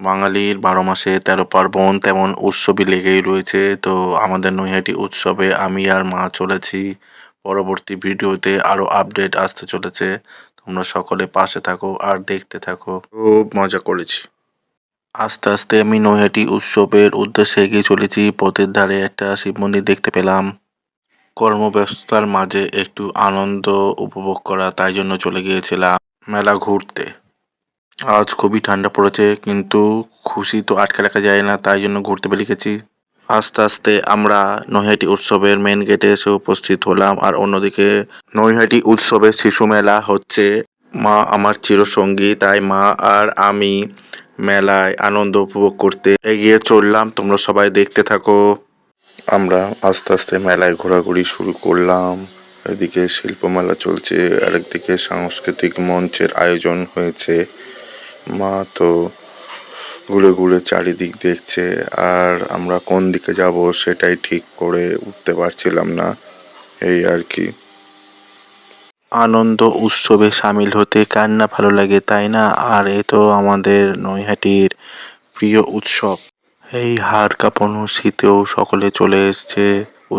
বাঙালির বারো মাসে তেরো পার্বণ তেমন উৎসবই লেগেই রয়েছে। তো আমাদের নৈহাটি উৎসবে আমি আর মা চলেছি। পরবর্তী ভিডিওতে আরও আপডেট আসতে চলেছে। তোমরা সকলে পাশে থাকো আর দেখতে থাকো। খুব মজা করেছি। আস্তে আস্তে আমি নৈহাটি উৎসবের উদ্দেশ্যে এগিয়ে চলেছি। পথের ধারে একটা শিব মন্দির দেখতে পেলাম। কর্মব্যস্ততার মাঝে একটু আনন্দ উপভোগ করা তাই জন্য চলে গিয়েছিলাম মেলা ঘুরতে। আজ খুবই ঠান্ডা পড়েছে, কিন্তু খুশি তো আটকে রাখা যায় না, তাই জন্য ঘুরতে বেরিয়ে গেছি আস্তে আস্তে আমরা নৈহাটি উৎসবের মেন গেটে এসে উপস্থিত হলাম, আর অন্যদিকে নৈহাটি উৎসবের শিশু মেলা হচ্ছে। মা আমার চিরসঙ্গী, তাই মা আর আমি মেলায় আনন্দ উপভোগ করতে এগিয়ে চললাম, তোমরা সবাই দেখতে থাকো। আমরা আস্তে আস্তে মেলায় ঘোরাঘুরি শুরু করলাম। এদিকে শিল্পমেলা চলছে, আরেকদিকে সাংস্কৃতিক মঞ্চের আয়োজন হয়েছে। মা তো ঘুরে ঘুরে চারিদিক দেখছে, আর আমরা কোন দিকে যাব সেটাই ঠিক করে উঠতে পারছিলাম না, এই আর কি। আনন্দ উৎসবে সামিল হতে কার না ভালো লাগে, তাই না? আর এ তো আমাদের নৈহাটির প্রিয় উৎসব। এই হাড় কাঁপানো শীতেও সকলে চলে এসছে।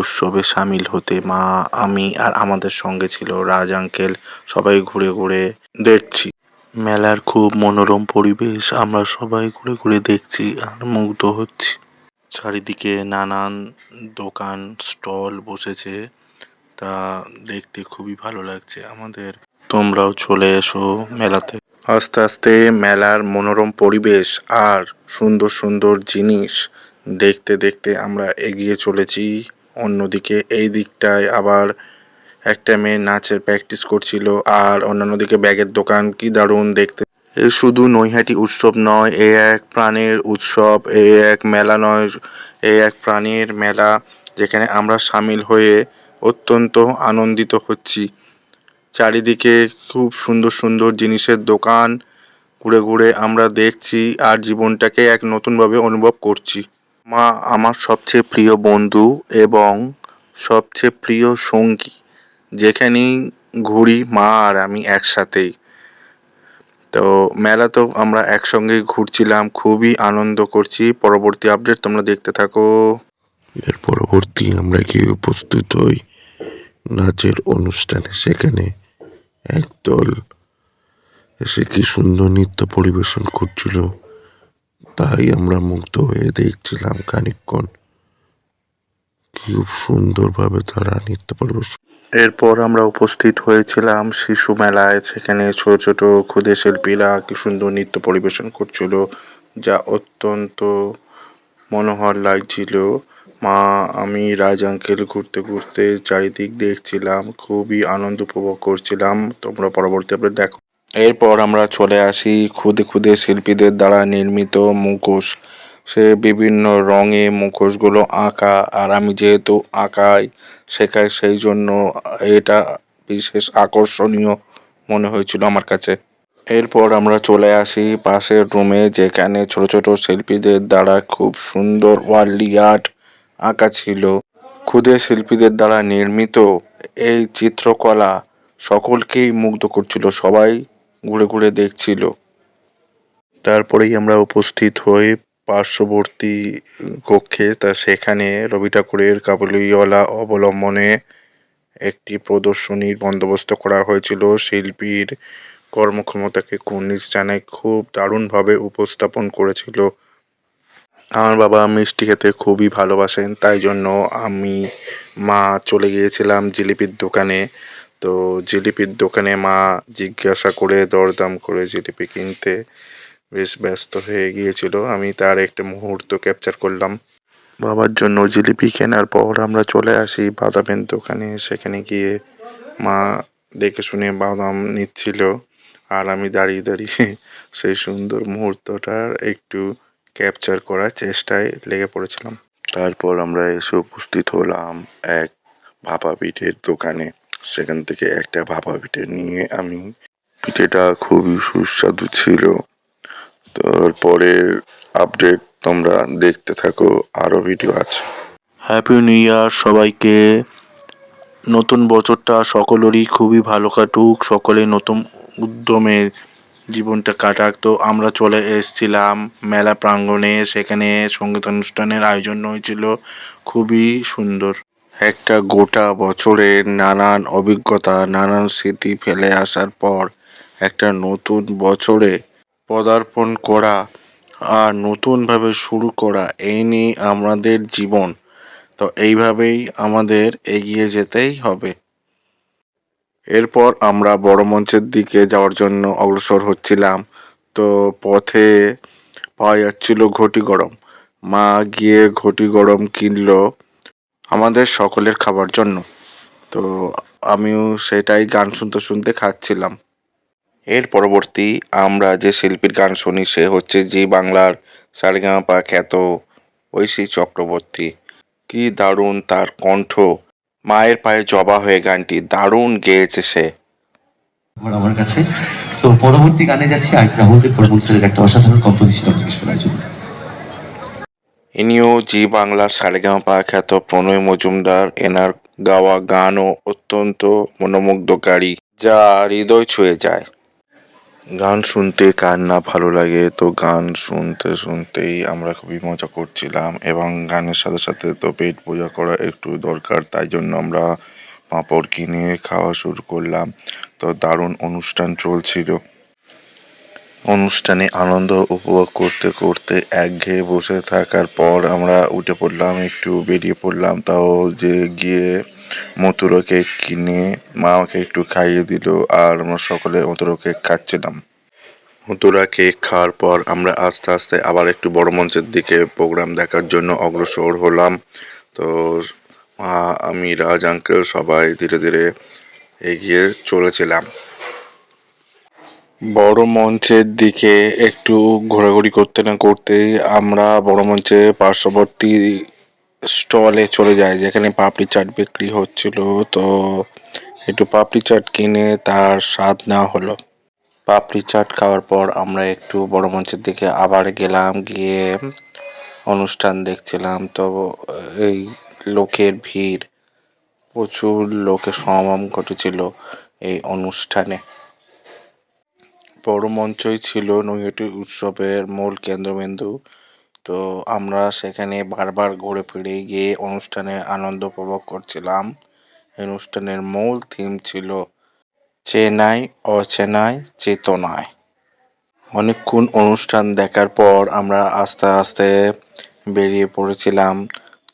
উৎসবে সামিল হতে মা, আমি আর আমাদের সঙ্গে ছিল রাজ আঙ্কেল, সবাই ঘুরে ঘুরে দেখছি। মেলার খুব মনোরম পরিবেশ আমরা সবাই ঘুরে ঘুরে দেখছি আর মুগ্ধ হচ্ছি। চারিদিকে নানান দোকান, স্টল বসেছে। তা দেখতে খুবই ভালো লাগছে আমাদের। তোমরাও চলে এসো মেলাতে। আস্তে আস্তে মেলার মনোরম পরিবেশ আর সুন্দর সুন্দর জিনিস দেখতে দেখতে আমরা এগিয়ে চলেছি। অন্যদিকে এই দিকটায় আবার একটা মেয়ে নাচের প্র্যাকটিস করছিল আর অন্যান্য দিকে ব্যাগের দোকান, কি দারুণ দেখতে। এ শুধু নৈহাটি উৎসব নয়, এ এক প্রাণের উৎসব, এ এক মেলা নয়, এ এক প্রাণের মেলা যেখানে আমরা সামিল হয়ে অত্যন্ত আনন্দিত হচ্ছি। চারিদিকে খুব সুন্দর সুন্দর জিনিসের দোকান, ঘুরে ঘুরে আমরা দেখছি আর জীবনটাকে এক নতুনভাবে অনুভব করছি। মা আমার সবচেয়ে প্রিয় বন্ধু এবং সবচেয়ে প্রিয় সঙ্গী। যেখানেই ঘুরি মা আর আমি একসাথেই। তো মেলা তো আমরা একসঙ্গে ঘুরছিলাম, খুবই আনন্দ করছি। পরবর্তী আপডেট তোমরা দেখতে থাকো। এর পরবর্তী আমরা গিয়ে উপস্থিত হই নাচের অনুষ্ঠানে। সেখানে একদল এসে কি সুন্দর নৃত্য পরিবেশন করছিল, তাই আমরা মুগ্ধ হয়ে দেখছিলাম খানিকক্ষণ। খুব সুন্দরভাবে তারা নৃত্য পরিবেশন এরপর আমরা উপস্থিত হয়েছিলাম শিশু মেলায়, সেখানে ছোট ছোট ক্ষুদে শিল্পীরা কি সুন্দর নৃত্য পরিবেশন করছিল, যা অত্যন্ত মনোহর লাগছিল। মা, আমি রাজ আঙ্কেল ঘুরতে ঘুরতে চারিদিক দেখছিলাম, খুবই আনন্দ উপভোগ করছিলাম। তোমরা পরবর্তী আপডেট দেখো। এরপর আমরা চলে আসি খুদে খুদে শিল্পীদের দ্বারা নির্মিত মুখোশ। সে বিভিন্ন রঙে মুখোশগুলো আঁকা, আর আমি যেহেতু আঁকাই শেখাই, সেই জন্য এটা বিশেষ আকর্ষণীয় মনে হয়েছিল আমার কাছে। এরপর আমরা চলে আসি পাশের রুমে, যেখানে ছোট ছোট শিল্পীদের দ্বারা খুব সুন্দর ওয়ার্লি আর্ট আঁকা ছিল। ক্ষুদে শিল্পীদের দ্বারা নির্মিত এই চিত্রকলা সকলকেই মুগ্ধ করছিল, সবাই ঘুরে ঘুরে দেখছিল। তারপরেই আমরা উপস্থিত হই পার্শ্ববর্তী কক্ষে তা সেখানে রবি ঠাকুরের কাবুলিওয়ালা অবলম্বনে একটি প্রদর্শনীর বন্দোবস্ত করা হয়েছিল। শিল্পীর কর্মক্ষমতাকে কুর্নিশ জানায় খুব দারুণভাবে উপস্থাপন করেছিল। আমার বাবা মিষ্টি খেতে খুবই ভালোবাসেন, তাই জন্য আমি মা চলে গিয়েছিলাম জিলিপির দোকানে। তো জিলিপির দোকানে মা জিজ্ঞাসা করে দরদাম করে জিলিপি কিনতে। বেশ ব্যস্ত হয়ে গিয়েছিল। আমি তার একটা মুহূর্ত ক্যাপচার করলাম। বাবার জন্য জিলিপি কেনার পর আমরা চলে আসি বাদামের দোকানে। সেখানে গিয়ে মা দেখে শুনে বাদাম নিচ্ছিল। আর আমি দাঁড়িয়ে দাঁড়িয়ে সেই সুন্দর মুহূর্তটার একটু ক্যাপচার করার চেষ্টায় লেগে পড়েছিলাম। তারপর আমরা এসে উপস্থিত হলাম এক ভাপা পিঠের দোকানে। সেখান থেকে একটা ভাপা পিঠে নিয়ে আমি পিঠেটা খুবই সুস্বাদু ছিল। তারপরের আপডেট তোমরা দেখতে থাকো আরও ভিডিও আছে। হ্যাপি নিউ ইয়ার সবাইকে। নতুন বছরটা সকলেরই খুবই ভালো কাটুক সকলে নতুন উদ্যমে জীবনটা কাটাক। তো আমরা চলে এসেছিলাম মেলা প্রাঙ্গণে, সেখানে সংগীত অনুষ্ঠানের আয়োজন হয়েছিল। খুবই সুন্দর। একটা গোটা বছরের নানান অভিজ্ঞতা, নানান স্মৃতি ফেলে আসার পর একটা নতুন বছরে পদার্পণ করা আর নতুনভাবে শুরু করা, এই নিয়ে আমাদের জীবন। তো এইভাবেই আমাদের এগিয়ে যেতেই হবে। এরপর আমরা বড় মঞ্চের দিকে যাওয়ার জন্য অগ্রসর হচ্ছিলাম। তো পথে পাওয়া যাচ্ছিল ঘটি গরম। মা গিয়ে ঘটি গরম কিনল আমাদের সকলের খাবার জন্য। তো আমিও সেটাই গান শুনতে শুনতে খাচ্ছিলাম। এর পরবর্তী আমরা যে শিল্পীর গান শুনি সে হচ্ছে জি বাংলার সারেগামাপা খ্যাত ঐশী চক্রবর্তী। কি দারুণ তার কণ্ঠ। মায়ের পায়ে জবা হয়ে গানটি দারুণ গেয়েছে সে। আমার কাছে। সো পরবর্তী গানে যাচ্ছি আর রাহুলদেব বর্মন স্যারের একটা অসাধারণ কম্পোজিশন আপনাকে শোনার জন্য। ইনিও জি বাংলার সারেগামাপা খ্যাত প্রণয় মজুমদার। এনার গাওয়া গানও অত্যন্ত মনোমুগ্ধকারী যা হৃদয় ছুঁয়ে যায়। গান শুনতে কার না ভালো লাগে? তো গান শুনতে শুনতেই আমরা খুবই মজা করছিলাম এবং গানের সাথে সাথে তো পেট পূজা করা একটু দরকার, তাই জন্য আমরা পাঁপড় কিনে খাওয়া শুরু করলাম। তো দারুণ অনুষ্ঠান চলছিল। অনুষ্ঠানে আনন্দ উপভোগ করতে করতে একঘেয়ে বসে থাকার পর আমরা উঠে পড়লাম, একটু বেরিয়ে পড়লাম, তাও যে গিয়ে মথুরা কেক কিনে মা আমাকে একটু খাইয়ে দিল আর আমরা সকলে মথুরা কেক খাচ্ছিলাম। মথুরা কেক খাওয়ার পর আমরা আস্তে আস্তে আবার একটু বড় মঞ্চের দিকে প্রোগ্রাম দেখার জন্য অগ্রসর হলাম। তো মা, আমি, রাজ, আঙ্কেল সবাই ধীরে ধীরে এগিয়ে চলেছিলাম। বড় মঞ্চের দিকে একটু ঘোরাঘুরি করতে না করতেই আমরা বড় মঞ্চে পার্শ্ববর্তী স্টলে চলে যাই যেখানে পাপড়ি চাট বিক্রি হচ্ছিল। তো একটু পাপড়ি চাট কিনে তার স্বাদ নেওয়া হলো। পাপড়ি চাট খাওয়ার পর আমরা একটু বড় মঞ্চের দিকে আবার গেলাম, গিয়ে অনুষ্ঠান দেখছিলাম। তো এই লোকের ভিড়, প্রচুর লোকের সমাগম ঘটেছিল এই অনুষ্ঠানে। বড় মঞ্চই ছিল নৈহাটি উৎসবের মূল কেন্দ্রবিন্দু। তো আমরা সেখানে বারবার ঘুরে ফিরে গিয়ে অনুষ্ঠানে আনন্দ উপভোগ করছিলাম। অনুষ্ঠানের মূল থিম ছিল চেনাই অচেনাই চেতনায়। অনেকক্ষণ অনুষ্ঠান দেখার পর আমরা আস্তে আস্তে বেরিয়ে পড়েছিলাম।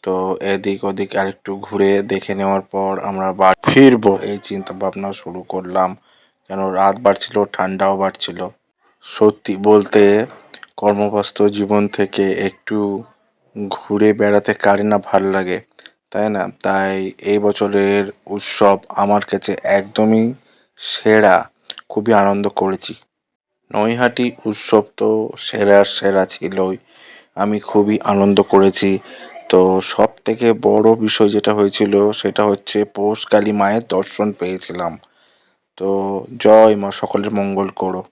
তো এদিক ওদিক আরেকটু ঘুরে দেখে নেওয়ার পর আমরা বাড়ি ফিরবো। এই চিন্তা ভাবনা শুরু করলাম। কেন রাত বাড়ছিল ঠান্ডাও বাড়ছিল। সত্যি বলতে কর্মব্যস্ত জীবন থেকে একটু ঘুরে বেড়াতে কারে না ভালো লাগে, তাই না? তাই এই বছরের উৎসব আমার কাছে একদমই সেরা, খুবই আনন্দ করেছি। নৈহাটি উৎসব তো সেরার সেরা ছিলই, আমি খুবই আনন্দ করেছি। তো সব থেকে বড় বিষয় যেটা হয়েছিল সেটা হচ্ছে পৌষ কালী মায়ের দর্শন পেয়েছিলাম। তো জয় মা, সকলের মঙ্গল করো।